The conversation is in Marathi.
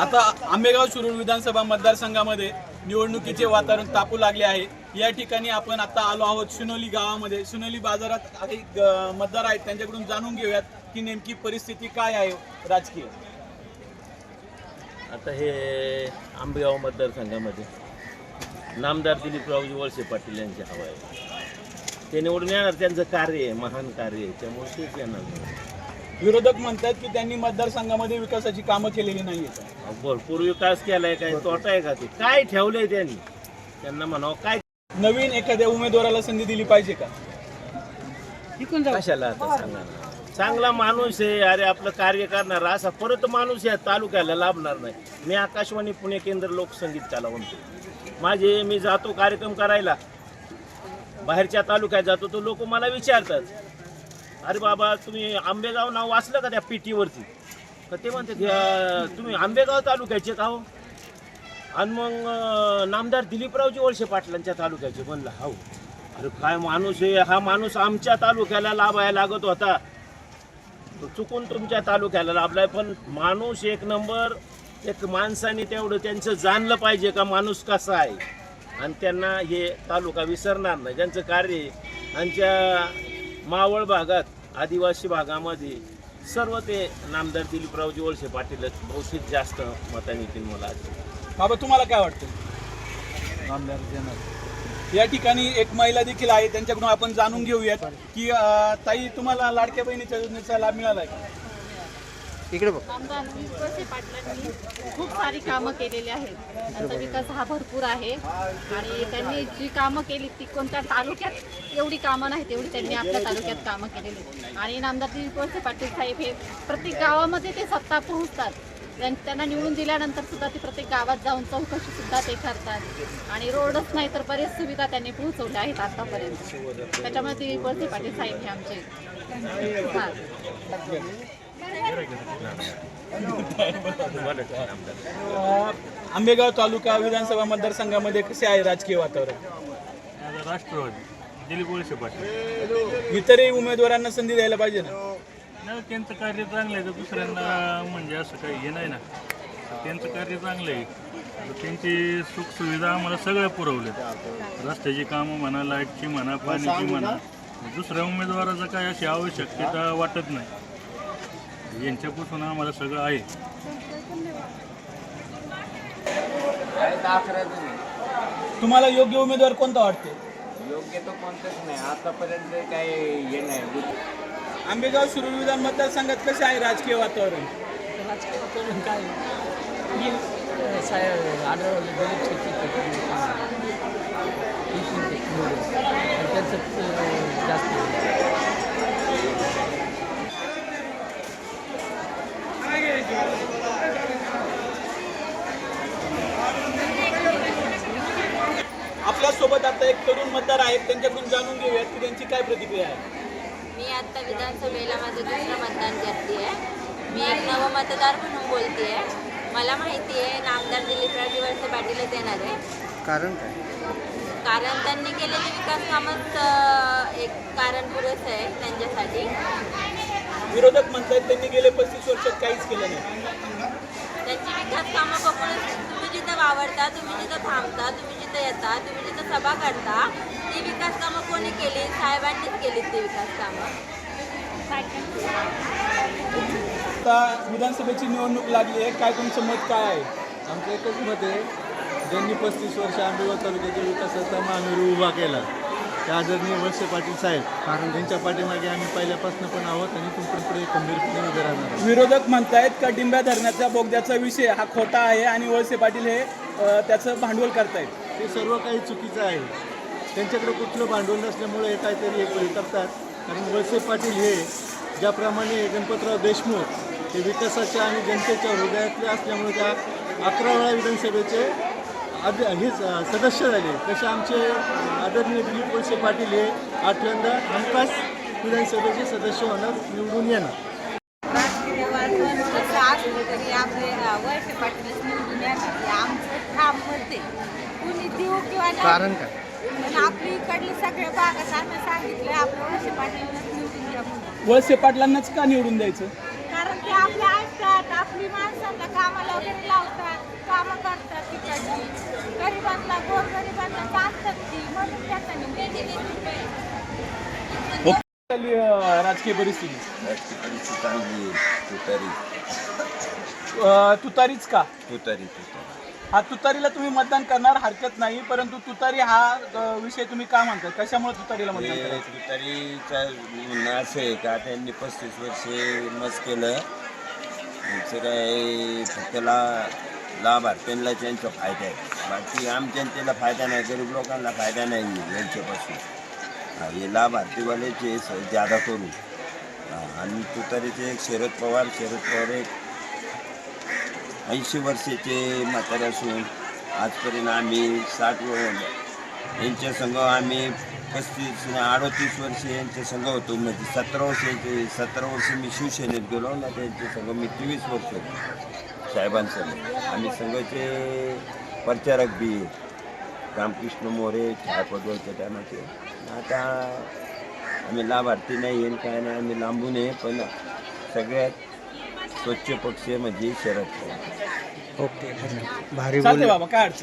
आता आंबेगाव शिरूर विधानसभा मतदारसंघामध्ये निवडणुकीचे वातावरण तापू लागले आहे. या ठिकाणी आपण आता आलो आहोत सुनोली गावामध्ये. सुनोली बाजारात काही मतदार आहेत. त्यांच्याकडून जाणून घेऊयात की नेमकी परिस्थिती काय आहे राजकीय. आता हे आंबेगाव मतदारसंघामध्ये नामदार दिलीपरावजी वळसे पाटील यांची हवा आहे. ते निवडून येणार. त्यांचं कार्य आहे महान कार्य आहे. त्यामुळे तेच येणार. विरोधक म्हणतात की त्यांनी मतदारसंघामध्ये विकासाची कामं केलेली नाहीत भरपूर विकास केलाय काय? तोटा आहे का ते? काय ठेवलंय त्यांनी? त्यांना म्हणावं काय नवीन एखाद्या उमेदवाराला संधी दिली पाहिजे का? कशाला आता सांगा ना? चांगला माणूस आहे अरे आपलं कार्य करणार असा परत माणूस या तालुक्याला लाभणार नाही. मी आकाशवाणी पुणे केंद्र लोकसंगीत चालवतो माझे मी जातो कार्यक्रम करायला. बाहेरच्या तालुक्यात जातो तर लोक मला विचारतात. अरे बाबा तुम्ही आंबेगाव नाव वाचलं का त्या पिटीवरती? तर ते म्हणते तुम्ही आंबेगाव तालुक्याचे का हो? आणि मग नामदार दिलीपरावजी वळसे पाटलांच्या तालुक्याचे म्हणलं हो अरे काय माणूस आहे हा माणूस आमच्या तालुक्याला लाभायला लागत होता. तो चुकून तुमच्या तालुक्याला लाभलाय पण माणूस एक नंबर एक माणसाने तेवढं त्यांचं जाणलं पाहिजे का माणूस कसा आहे? आणि त्यांना हे तालुका विसरणार नाही. ज्यांचं कार्य आणि मावळ भागात आदिवासी भागामध्ये सर्व ते नामदार दिलीपरावजी वळसे पाटीलच बहुतेक जास्त मतांनी येतील मला. बाबा तुम्हाला काय वाटतं? या ठिकाणी एक महिला देखील आहे. त्यांच्याकडून आपण जाणून घेऊयात की ताई तुम्हाला लाडक्या बहिणीच्या योजनेचा लाभ मिळाला आहे का? इकडे बघ. आमदार पाटलांनी खूप सारी कामं केलेली आहेत. त्यांचा विकास हा भरपूर आहे. आणि त्यांनी जी कामं केली ती कोणत्या तालुक्यात एवढी कामं नाहीत एवढी त्यांनी आपल्या तालुक्यात कामं केलेली. आणि नामदार वळसे पाटील साहेब हे प्रत्येक गावामध्ये ते सत्ता पोहोचतात. त्यां- त्यांना निवडून दिल्यानंतर सुद्धा ते प्रत्येक गावात जाऊन चौकशी सुद्धा ते करतात. आणि रोडच नाही तर बरेच सुविधा त्यांनी पोहोचवल्या आहेत आतापर्यंत. त्याच्यामुळे दिलीप वळसे पाटील साहेब हे आमचे. हा. आंबेगाव तालुका विधानसभा मतदारसंघामध्ये कसे आहे राजकीय वातावरण? राष्ट्रवादी. दिलीप वळसे पाटील. इतरही उमेदवारांना संधी द्यायला पाहिजे ना? त्यांचं कार्य चांगलं आहे तर दुसऱ्यांना म्हणजे असं काही हे नाही ना. त्यांचं कार्य चांगलं आहे. त्यांची सुखसुविधा आम्हाला सगळ्या पुरवल्यात रस्त्याची कामं म्हणा लाईटची म्हणा पाण्याची म्हणा. दुसऱ्या उमेदवाराचं काय अशी आवश्यकता वाटत नाही. यांच्यापासून आम्हाला सगळं आहे. तुम्हाला योग्य उमेदवार कोणता वाटते योग्य तर कोणतंच नाही. आतापर्यंत काही हे नाही. आंबेगाव शिरूर विधान मतदारसंघात कसे आहे राजकीय वातावरण? राजकीय वातावरण काय? ही साहेब आढळले दलित शेती त्यांचं अं, जास्त आहे. आपल्यासोबत आता एक तरुण मतदार आहेत त्यांच्याकडून जाणून घेऊयात की त्यांची काय प्रतिक्रिया आहे. मी आत्ता विधानसभेला माझं दुसरं मतदान करते आहे मी एक नवं मतदार म्हणून बोलते आहे मला माहिती आहे नामदार दिलीपरावजी वळसे पाटीलच येणार आहे. कारण काय? कारण त्यांनी केलेले विकास कामच अं, एक कारण पुरेसं आहे त्यांच्यासाठी. विरोधक म्हणतात त्यांनी गेले पस्तीस वर्षात काहीच केलं नाही. त्यांची विकास कामं बघूनच तुम्ही जिथं वावरता तुम्ही जिथं थांबता तुम्ही जिथं येता तुम्ही जिथं सभा करता ती विकास कामं कोणी केली? साहेबांनीच केली ती विकास कामं. आता विधानसभेची निवडणूक लागली आहे. काय तुमचं मत काय आहे? आमचं एकच मत आहे. ज्यांनी पस्तीस वर्ष आंबेगाव तालुक्याच्या विकासाचा महामेरू उभा केला. त्या आदरणीय वळसे पाटील साहेब कारण त्यांच्या पाठीमागे आम्ही पहिल्यापासून पण आहोत आणि तुमच्यापुढे खंबीरपणे उभे राहणार आहोत. विरोधक म्हणतायत का डिंब्या धरणाच्या बोगद्याचा विषय हा खोटा आहे आणि वळसे पाटील हे त्याचं भांडवल करतायत. हे सर्व काही चुकीचं आहे. त्यांच्याकडे कुठलं भांडवल नसल्यामुळे हे काहीतरी हे करतात. कारण वळसे पाटील हे ज्याप्रमाणे गणपतराव देशमुख हे विकासाच्या आणि जनतेच्या हृदयातले असल्यामुळे त्या अकरा वेळा विधानसभेचे आद हेच अ, सदस्य झाले. तसे आमचे आदरणीय दिलीप वळसे पाटील हे आठव्यांदा हमखास विधानसभेचे सदस्य होणार निवडून येणार. हे नाही कारण काय? आपली इकडली सगळ्या भागात आम्ही सांगितलं आपलं वळसे पाटीलच निवडून द्या म्हणून. वळसे पाटलांनाच का निवडून द्यायचं? कारण ते आपल्या ऐकतात आपली माणसांना कामाला वगैरे लावतात. कामं करतात तिकडची गरिबांना गोरगरिबांना जाणतात ती म्हणून चालली, अं, राजकीय परिस्थिती. परिस्थिती चांगली आहे तुतारी अं, तुतारीच का? तुतारी तुतारी हा तुतारीला तुम्ही मतदान करणार हरकत नाही. परंतु तुतारी हा अं, विषय तुम्ही का म्हणता कशामुळे तुतारीला मतदान हे करायचं? तुतारीचा म्हणणं असं आहे का? त्यांनी पस्तीस वर्षे मस्त केलं. त्यांचं काय फक्त ला लाभार्थ्यांना त्यांचा फायदा आहे. बाकी आम जनतेला फायदा नाही गरीब लोकांना फायदा नाही यांच्यापासून हे लाभार्थीवाल्याचे ज्यादा जादा करू. आणि तुतारीचे एक शरद पवार शरद पवार एक ऐंशी वर्षाचे म्हातारे असून आजपर्यंत आम्ही साठ व- यांच्या संघ आम्ही पस्तीस अडतीस वर्ष यांच्या संघ होतो. म्हणजे सतरा वर्षाचे सतरा वर्ष मी शिवसेनेत गेलो ना त्यांचे संघ मी तेवीस वर्ष होतो. साहेबांसंग आम्ही संघाचे प्रचारक बी. रामकृष्ण मोरे छायापदवरच्या टायमाचे आता आम्ही लाभार्थी नाही आहे काय नाही आम्ही लांबून आहे पण सगळ्यात स्वच्छ पक्ष म्हणजे शरद पवार. ओके धन्यवाद. भारी चालते बाबा काय अडचण?